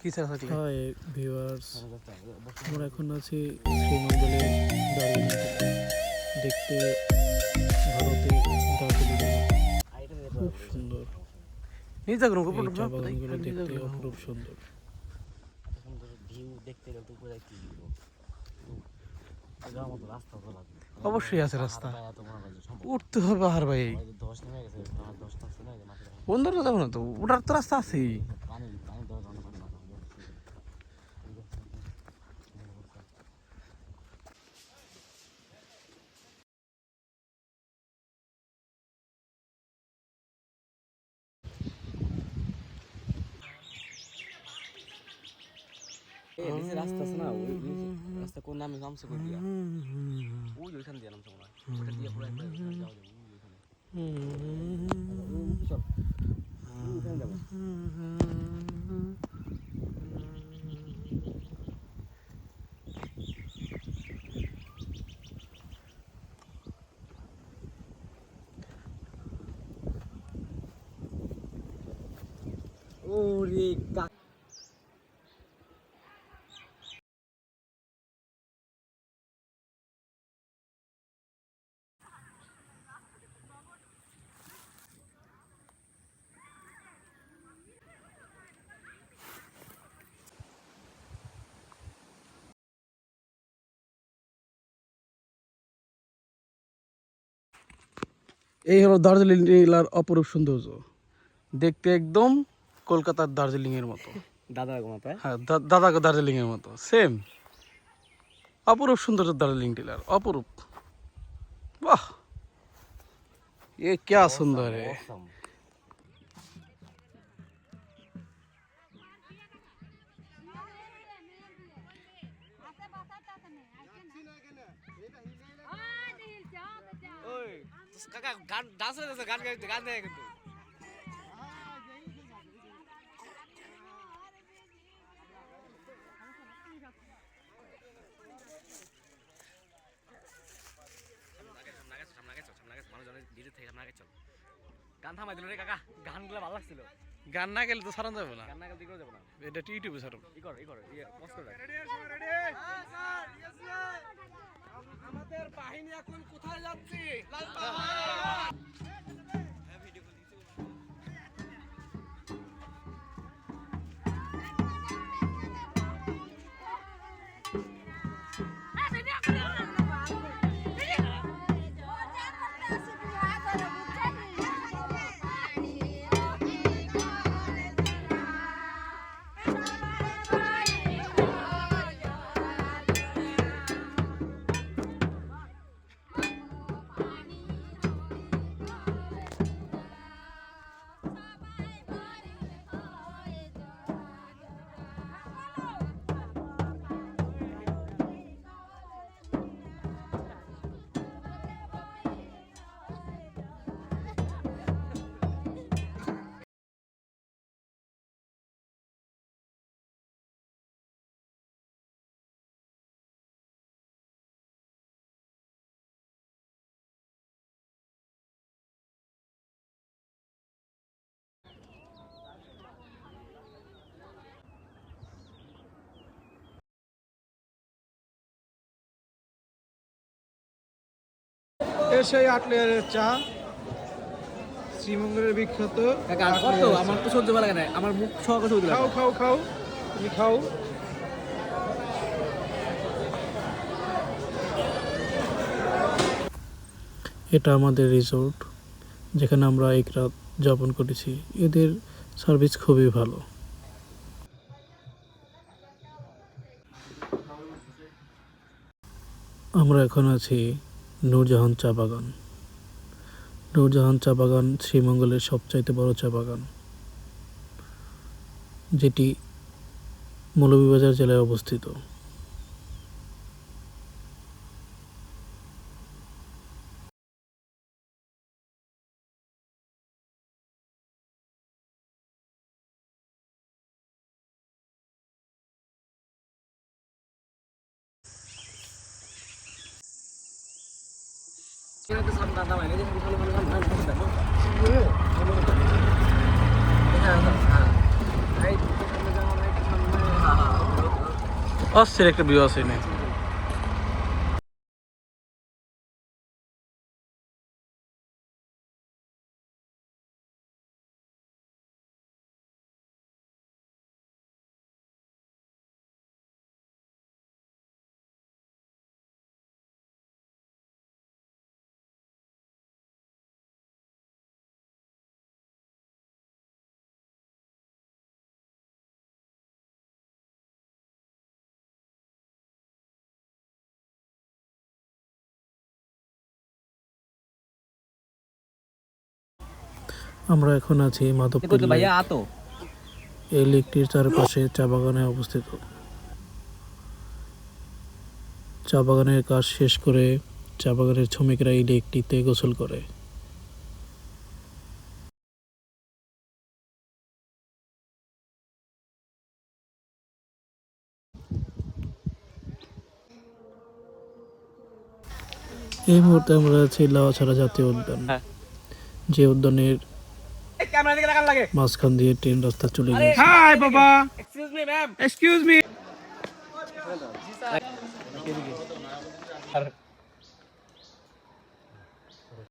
কি ছাড়া থাকলে হাই ভিউয়ার্স আমরা এখন আছি শ্রীমঙ্গলের দার্জিলিং দেখতে ভারতের দার্জিলিং খুব সুন্দর এই চা বাগানগুলো দেখতে অপরূপ সুন্দর। ভিউ দেখতে গেলে তো উপরে কি ভিউ যাওয়ার মতো রাস্তা তো অবশ্যই আছে রাস্তা উঠতে হবে আর ভাই বন্ধুরা যাব না তো ওটার তো রাস্তা আছেই। নিচে রাস্তা আছে না ওই রাস্তা কোন নামে নামছে কই দিয়া ওই ওইখান দিয়ে নামছে মনে হয় ওইখান দিয়ে পুরো একবার যাওয়া যাবে ওরে কা এই হলো দার্জিলিং জেলার অপরূপ সৌন্দর্য। দেখতে একদম কলকাতার দার্জিলিংয়ের মতো। দাদা হ্যাঁ দাদা দার্জিলিংয়ের মতো। সেম অপরূপ সৌন্দর্য দার্জিলিং জেলার অপরূপ। বাহ! এ কে সুন্দর হ্যাঁ কাকা গান ডান্স হয়ে গান গাইতে গান দেয় কিন্তু গান থামাই দিল রে কাকা গানগুলো ভালো লাগছিল গান না গেলে তো সারান যাবে না গান না গেলে দিকেও যাব না এটা ইউটিউবে ছাড়ো ই কর ই কর ইয়ে পজ করে রাখ। বাহিনী এখন কোথায় যাচ্ছে? সেই আটলের চা শ্রীমঙ্গলের বিখ্যাত আমার তো সহ্য ভালো লাগে না আমার মুখ খাও খাও খাও তুমি খাও। এটা আমাদের রিসোর্ট যেখানে আমরা এক রাত যাপন করেছি। এদের সার্ভিস খুবই ভালো। আমরা এখন আছি নূরজাহান চা বাগান। নূরজাহান চা বাগান শ্রীমঙ্গলের সবচাইতে বড় চা বাগান, যেটি মৌলভীবাজার জেলায় অবস্থিত। अस् एक विश्व छैन আমরা এখন আছি মাধবপুর এই লেকটির চারপাশে চা বাগানে অবস্থিত। চা বাগানের কাজ শেষ করে চা বাগানের শ্রমিকরা এই লেকটিতে গোসল করে। এই মুহূর্তে আমরা আছি লাওয়াছড়া জাতীয় উদ্যান। হ্যাঁ। যে উদ্যানের মাঝখান দিয়ে ট্রেন রাস্তা চলে গেছে। হাই বাবা। Excuse me ma'am excuse me